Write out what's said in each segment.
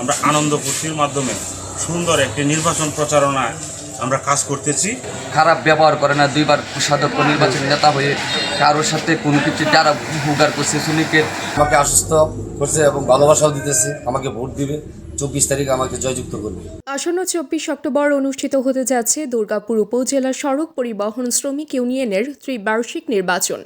আমরা আনন্দ খুশির মাধ্যমে সুন্দর একটি নির্বাচন প্রচারণায় আমরা কাজ করতেছি। খারাপ ব্যবহার করে না দুইবার সাধক নির্বাচন নেতা হয়ে কারোর সাথে কোনো কিছু যারা উপকার করছে শ্রমিকের আমাকে আশ্বস্ত করছে এবং ভালোবাসাও দিতেছে আমাকে ভোট দিবে। চব্বিশ তারিখ আমাকে জয়যুক্ত করবে। আসন্ন চব্বিশ অক্টোবর অনুষ্ঠিত হতে যাচ্ছে দুর্গাপুর উপজেলা সড়ক পরিবহন শ্রমিক ইউনিয়নের ত্রিবার্ষিক নির্বাচন।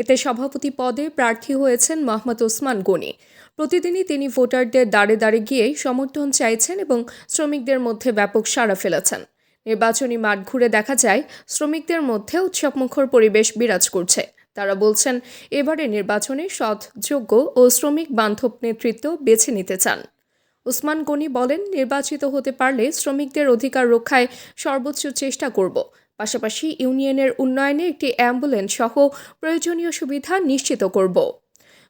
এতে সভাপতি পদে প্রার্থী হয়েছেন মোহাম্মদ ওসমান গনি। প্রতিদিনই তিনি ভোটারদের দাঁড়ে দাঁড়ে গিয়ে সমর্থন চাইছেন এবং শ্রমিকদের মধ্যে ব্যাপক সাড়া ফেলেছেন। নির্বাচনী মাঠ ঘুরে দেখা যায়, শ্রমিকদের মধ্যে উৎসবমুখর পরিবেশ বিরাজ করছে। তারা বলছেন এবারে নির্বাচনে সৎ, যোগ্য ও শ্রমিক বান্ধব নেতৃত্ব বেছে নিতে চান। উসমান গনি বলেন, নির্বাচিত হতে পারলে শ্রমিকদের অধিকার রক্ষায় সর্বোচ্চ চেষ্টা করব। পাশাপাশি ইউনিয়নের উন্নয়নে একটি অ্যাম্বুলেন্স সহ প্রয়োজনীয় সুবিধা নিশ্চিত করব।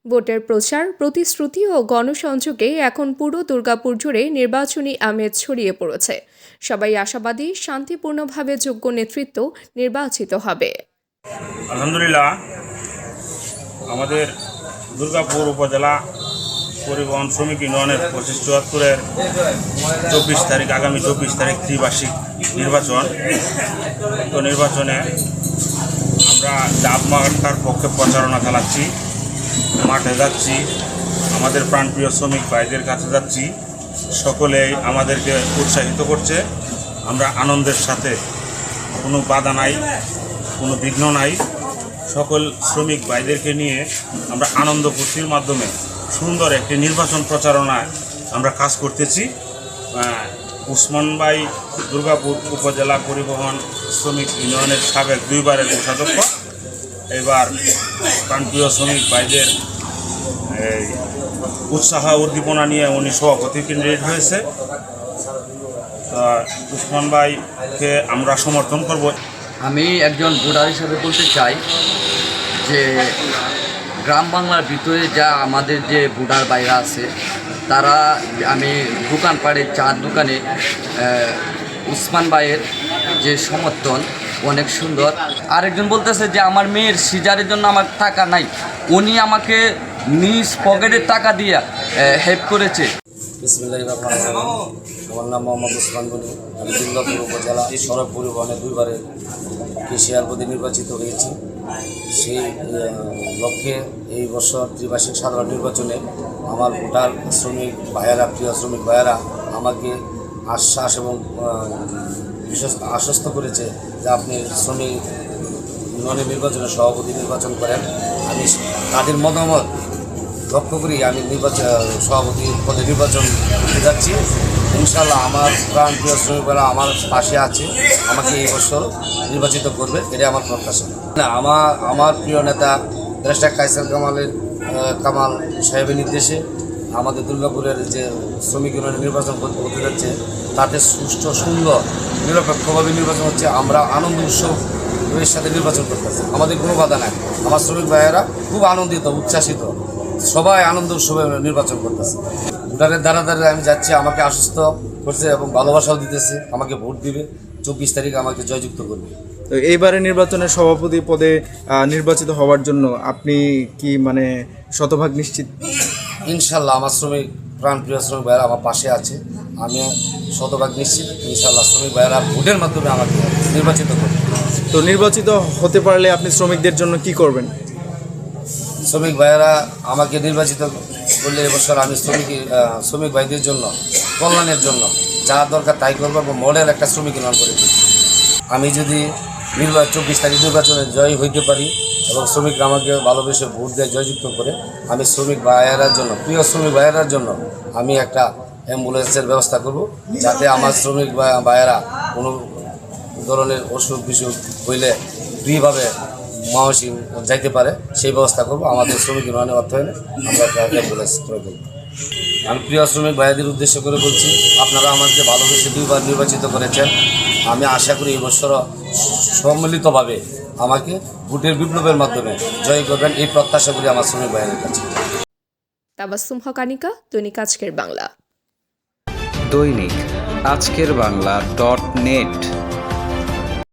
ভোটের প্রচার, প্রতিশ্রুতি ও গণসংযোগে এখন পুরো দুর্গাপুর জুড়ে নির্বাচনী আমেজ ছড়িয়ে পড়েছে। সবাই আশাবাদী, শান্তিপূর্ণভাবে যোগ্য নেতৃত্ব নির্বাচিত হবে। আলহামদুলিল্লাহ, আমাদের দুর্গাপুর উপজেলা পরিবহন শ্রমিক ইউনিয়নের পঁচিশ চুয়াত্তরের চব্বিশ তারিখ, আগামী চব্বিশ তারিখ ত্রিবার্ষিক নির্বাচন। তো নির্বাচনে আমরা ডাব মার্কার পক্ষে প্রচারণা চালাচ্ছি, মাঠে যাচ্ছি, আমাদের প্রাণপ্রিয় শ্রমিক ভাইদের কাছে যাচ্ছি, সকলেই আমাদেরকে উৎসাহিত করছে। আমরা আনন্দের সাথে কোনো বাধা নাই, কোনো বিঘ্ন নাই। সকল শ্রমিক ভাইদেরকে নিয়ে আমরা আনন্দ ফুর্তির মাধ্যমে সুন্দর একটি নির্বাচন প্রচারণায় আমরা কাজ করতেছি। আহ, উসমান ভাই দুর্গাপুর উপজেলা পরিবহন শ্রমিক ইউনিয়নের সাবেক দুইবারের কোষাধ্যক্ষ এবার প্রান্তীয় শ্রমিক ভাইদের এই উৎসাহ উদ্দীপনা নিয়ে উনি সভাপতি ক্যান্ডিডেট হয়েছে উসমান ভাইকে আমরা সমর্থন করব। আমি একজন ভোটার হিসাবে বলতে চাই যে গ্রাম বাংলার ভিতরে যা আমাদের যে ভোটার বাইরা আছে, তারা আমি দোকান পাড়ে চার দোকানে উসমান ভাইয়ের যে সমর্থন অনেক সুন্দর। আরেকজন বলতেছে যে আমার মেয়ের সিজারের জন্য আমার টাকা নাই, উনি আমাকে নিজ পকেটের টাকা দিয়ে হেল্প করেছে। আমার নাম মোহাম্মদ উসমান গনি। আমি দুর্গাপুর উপজেলা সড়ক পরিবহনে দুইবারে কেশিয়ার পদে নির্বাচিত হয়েছি। সেই লক্ষ্যে এই বছর ত্রিবার্ষিক সাধারণ নির্বাচনে আমার ভোটার শ্রমিক ভাইয়েরা, প্রিয় শ্রমিক ভাইয়েরা আমাকে আশ্বাস এবং আশ্বস্ত করেছে যে আপনি শ্রমিক ইউনিয়নের নির্বাচনে সভাপতি নির্বাচন করেন। আমি তাদের মতামত লক্ষ্য করি আমি নির্বাচন, সভাপতি পদে নির্বাচন করতে যাচ্ছি। ইনশাল্লাহ আমার প্রাণ প্রিয় শ্রমিকরা আমার পাশে আছে, আমাকে এই বছর নির্বাচিত করবে এটা আমার প্রত্যাশা। না, আমার আমার প্রিয় নেতা ব্যারিস্টার কাইসার কামালের কামাল সাহেবের নির্দেশে আমাদের দুর্গাপুরের যে শ্রমিক ইউনিয়নের নির্বাচন করতে যাচ্ছে, তাতে সুষ্ঠু, সুন্দর, নিরপেক্ষভাবে নির্বাচন হচ্ছে, আমরা আনন্দ, উৎসব এর সাথে নির্বাচন করতেছে। আমাদের কোনো বাধা নাই। আমার শ্রমিক ভাইয়েরা খুব আনন্দিত, উচ্ছ্বাসিত। সবাই আনন্দ উৎসবে নির্বাচন করতেছে। ভোটারের দ্বারা দ্বারা আমি যাচ্ছি আমাকে আশ্বস্ত করছে এবং ভালোবাসাও দিতেছে আমাকে ভোট দিবে। চব্বিশ তারিখ আমাকে জয়যুক্ত করবে। তো এইবারে নির্বাচনের সভাপতি পদে নির্বাচিত হওয়ার জন্য আপনি কি মানে শতভাগ নিশ্চিত? ইনশাল্লাহ আমার শ্রমিক প্রাণপ্রিয় শ্রমিক ভাইয়েরা আমার পাশে আছে। আমি শতভাগ নিশ্চিত। ইনশাল্লাহ শ্রমিক ভাইয়েরা ভোটের মাধ্যমে আমাকে নির্বাচিত করবে। তো নির্বাচিত হতে পারলে আপনি শ্রমিকদের জন্য কি করবেন? শ্রমিক ভাইয়েরা আমাকে নির্বাচিত করলে এবছর আমি শ্রমিক শ্রমিক ভাইদের জন্য, কল্যাণের জন্য যা দরকার তাই করব এবং মডেল একটা শ্রমিক নির্মাণ করে আমি যদি নির্বাচন চব্বিশ তারিখ নির্বাচনে জয় হইতে পারি এবং শ্রমিকরা আমাকে ভালোবেসে ভোট দিয়ে জয়যুক্ত করে, আমি শ্রমিক ভাইয়েরার জন্য, প্রিয় শ্রমিক ভাইয়েরার জন্য আমি একটা অ্যাম্বুলেন্সের ব্যবস্থা করব যাতে আমার শ্রমিক ভাই- ভাইয়েরা কোনো ধরনের অসুখ বিসুখ হইলে ফ্রিভাবে মহাসিং যাইতে পারে সেই ব্যবস্থা করব। আমাদের শ্রমিক ইউনিয়নের অর্থায়নে আমরা অ্যাম্বুলেন্স আমি প্রিয় শ্রমিক ভাইদের উদ্দেশ্য করে বলছি আপনারা আমাকে ভালোবেসে দুইবার নির্বাচিত করেছেন। আমি আশা করি এই বছর সম্মিলিতভাবে আমাকে ভোটের বিপ্লবের মাধ্যমে জয় করবেন এই প্রত্যাশা করি আমার শ্রমিক ভাইয়ের কাছে। তাবাসুম হকানিকা দৈনিক আজকের বাংলা। দৈনিক আজকের বাংলা ডট নেট।